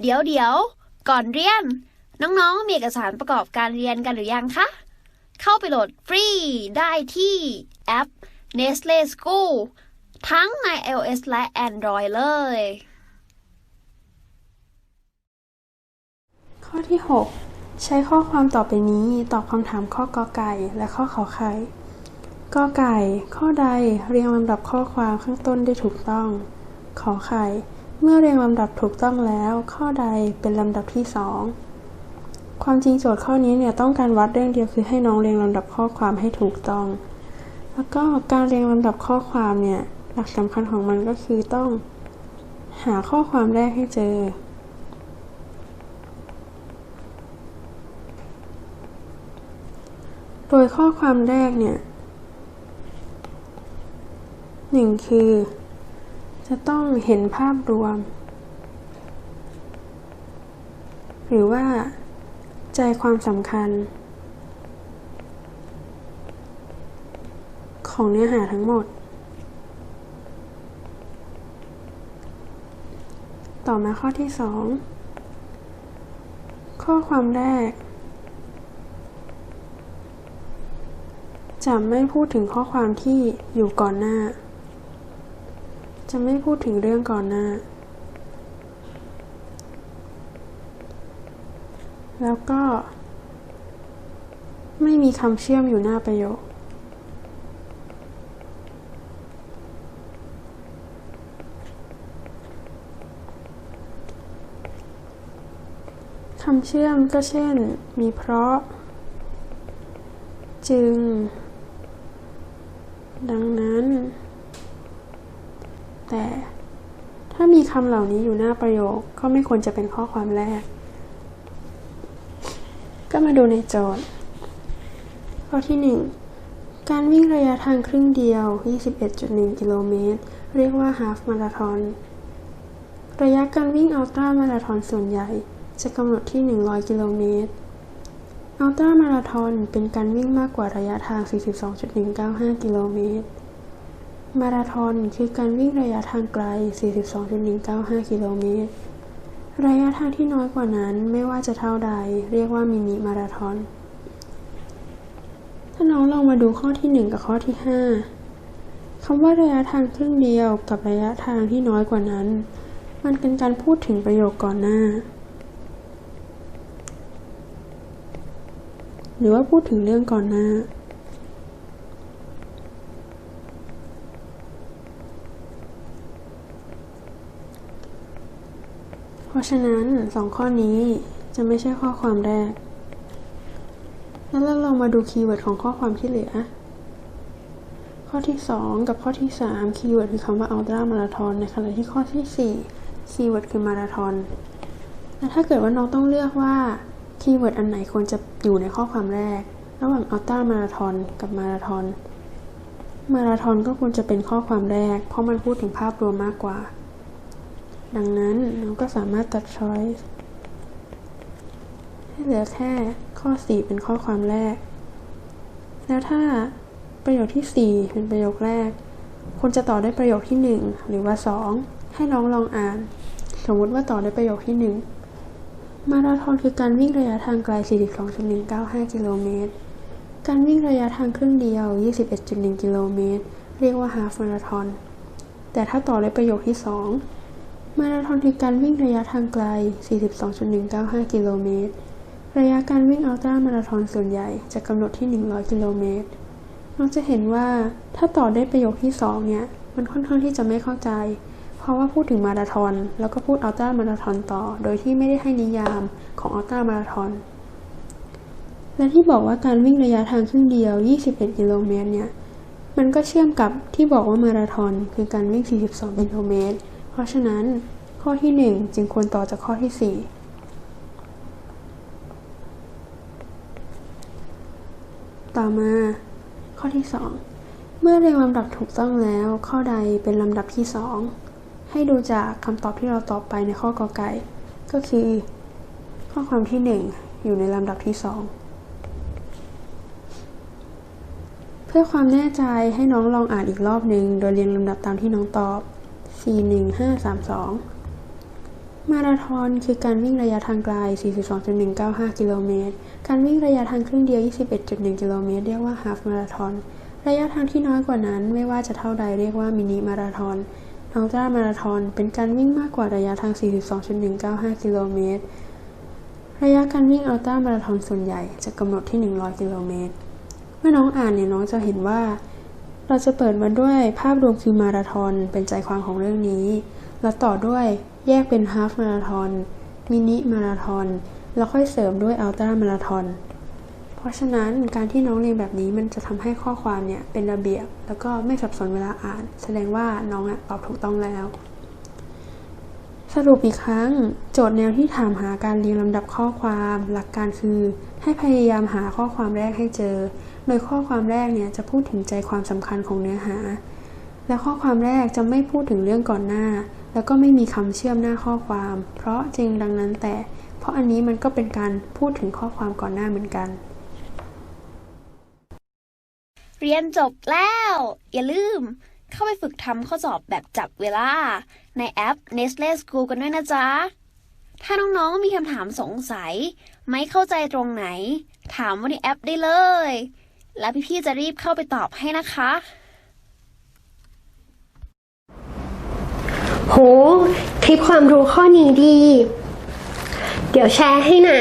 เดี๋ยวเดี๋ยวก่อนเรียน น้องๆ มีเอกสารประกอบการเรียนกันหรือยังคะ เข้าไปโหลดฟรีได้ที่แอป Nestle School ทั้งใน iOS และ Android เลย ข้อที่ 6 ใช้ข้อความต่อไปนี้ตอบคำถามข้อกอไก่และข้อขอไข่กอไก่ ข้อใดเรียงลำดับข้อความข้างต้นได้ถูกต้อง ขอไข่ เมื่อเรียงลำดับถูกต้องแล้ว ข้อใดเป็นลำดับที่สองความจริงโจทย์ข้อนี้เนี่ยต้องการวัดเรื่องเดียวคือให้น้องเรียงลำดับข้อความให้ถูกต้อง แล้วก็การเรียงลำดับข้อความเนี่ยหลักสำคัญของมันก็คือต้อง หาข้อความแรกให้เจอ โดยข้อความแรกเนี่ยหนึ่งคือ จะต้องเห็นภาพรวม หรือว่าใจความสำคัญ ของเนื้อหาทั้งหมด ต่อมาข้อที่สองข้อความแรก จะไม่พูดถึงข้อความที่อยู่ก่อนหน้า จะไม่พูดถึงเรื่องก่อนหน้า แล้วก็ ไม่มีคำเชื่อมอยู่หน้าประโยค คำเชื่อมก็เช่น มีเพราะ จึง ดังนั้น แต่ ถ้ามีคำเหล่านี้อยู่หน้าประโยคก็ไม่ควรจะเป็นข้อความแรก ก็มาดูในโจทย์ ข้อที่ 1 การวิ่งระยะทางครึ่งเดียว 21.1 กิโลเมตร เรียกว่า half marathon ระยะการวิ่งอัลตร้ามาราธอนส่วนใหญ่ จะกำหนดที่ 100 กิโลเมตรอัลตร้ามาราธอนเป็นการวิ่งมากกว่าระยะทาง 42.195 กิโลเมตร มาราธอนคือการวิ่งระยะทางไกล 42.195 กิโลเมตร ระยะทางที่น้อยกว่านั้นไม่ว่าจะเท่าใด เรียกว่ามินิมาราธอน ถ้าน้องลองมาดูข้อที่ 1 กับข้อที่ 5 คำว่าระยะทางครึ่งเดียวกับระยะทางที่น้อยกว่านั้น มันเป็นการพูดถึงประโยคก่อนหน้า หรือว่าพูดถึงเรื่องก่อนหน้า ราะฉะนั้นสองข้อนี้จะไม่ใช่ข้อความแรก แล้วเราลองมาดูคีย์เวิร์ดของข้อความที่เหลือ ข้อที่ 2 กับข้อที่ 3 คีย์เวิร์ดคือคำว่า ultra marathon ในขณะที่ข้อที่ 4 คีย์เวิร์ดคือมาราธอนและถ้าเกิดว่าน้องต้องเลือกว่าคีย์เวิร์ดอันไหนควรจะอยู่ในข้อความแรก ระหว่างอัลตร้ามาราธอนกับมาราธอนมาราธอนก็ควรจะเป็นข้อความแรก เพราะมันพูดถึงภาพรวมมากกว่า ดังนั้นน้องก็สามารถตัด choice ให้เหลือแค่ข้อ 4 เป็นข้อความแรก แล้วถ้าประโยคที่ 4 เป็นประโยคแรกควรจะต่อด้วยประโยคที่ 1 หรือว่า 2 ให้น้องลองอ่าน สมมุติว่าต่อด้วยประโยคที่ 1 มาราธอนคือการวิ่งระยะทางไกล 42.195 กิโลเมตร การวิ่งระยะทางครึ่งเดียว 21.1 กิโลเมตร เรียกว่า half marathon แต่ถ้าต่อด้วยประโยคที่ 2 มาราธอนคือการวิ่งระยะทางไกล 42.195 กิโลเมตร ระยะการวิ่งอัลตร้ามาราธอนส่วนใหญ่จะกำหนดที่ 100 กิโลเมตร เราจะเห็นว่าถ้าต่อได้ประโยคที่ 2 เนี่ย มันค่อนข้างที่จะไม่เข้าใจ เพราะว่าพูดถึงมาราธอนแล้วก็พูดอัลตร้ามาราธอนต่อ โดยที่ไม่ได้ให้นิยามของอัลตร้ามาราธอน และที่บอกว่าการวิ่งระยะทางครึ่งเดียว 21 กิโลเมตรเนี่ย มันก็เชื่อมกับที่บอกว่ามาราธอนคือการวิ่ง 42 กิโลเมตร เพราะฉะนั้นข้อที่ 1 จึงควรต่อจากข้อที่ 4 ต่อมาข้อที่ 2 เมื่อเรียงลำดับถูกต้องแล้ว ข้อใดเป็นลำดับที่ 2 ให้ดูจากคำตอบที่เราตอบไปในข้อกอไก่ ก็คือ ข้อความที่ 1 อยู่ในลำดับที่ 2เพื่อความแน่ใจให้น้องลองอ่านอีกรอบหนึ่งโดยเรียงลำดับตามที่น้องตอบ 4 1 5 3 2 มาราธอนคือการวิ่งระยะทางไกล 42.195 กิโลเมตร การวิ่งระยะทางครึ่งเดียว 21.1 กิโลเมตร เรียกว่าฮาฟมาราธอน ระยะทางที่น้อยกว่านั้นไม่ว่าจะเท่าใดเรียกว่ามินิมาราธอนอัลตร้ามาราธอนเป็นการวิ่งมากกว่าระยะทาง 42.195 กิโลเมตร ระยะการวิ่งอัลตร้ามาราธอนส่วนใหญ่จะกำหนดที่ 100 กิโลเมตร เมื่อน้องอ่านเนี่ยน้องจะเห็นว่า เราจะเปิดมาด้วยภาพรวมคือมาราธอนเป็นใจความของเรื่องนี้ แล้วต่อด้วยแยกเป็นฮาฟมาราธอนมินิมาราธอนแล้วค่อยเสริมด้วยอัลตร้ามาราธอนเพราะฉะนั้นการที่น้องเรียนแบบนี้มันจะทำให้ข้อความเนี่ยเป็นระเบียบ แล้วก็ไม่สับสนเวลาอ่าน แสดงว่าน้องอะตอบถูกต้องแล้ว สรุปอีกครั้ง โจทย์แนวที่ถามหาการเรียงลำดับข้อความ หลักการคือ ให้พยายามหาข้อความแรกให้เจอ โดยข้อความแรกเนี่ยจะพูดถึงใจความสำคัญของเนื้อหา และข้อความแรกจะไม่พูดถึงเรื่องก่อนหน้า แล้วก็ไม่มีคำเชื่อมหน้าข้อความ เพราะจริงดังนั้นแต่ เพราะอันนี้มันก็เป็นการพูดถึงข้อความก่อนหน้าเหมือนกัน เรียนจบแล้ว อย่าลืม เข้าไปฝึกทำข้อสอบแบบจับเวลา ในแอป Nestle School กันด้วยนะจ๊ะ ถ้าน้องๆมีคำถามสงสัย ไม่เข้าใจตรงไหน ถามว่าในแอปได้เลย แล้วพี่ๆจะรีบเข้าไปตอบให้นะคะ โห คลิปความรู้ข้อนี้ดี เดี๋ยวแชร์ให้นะ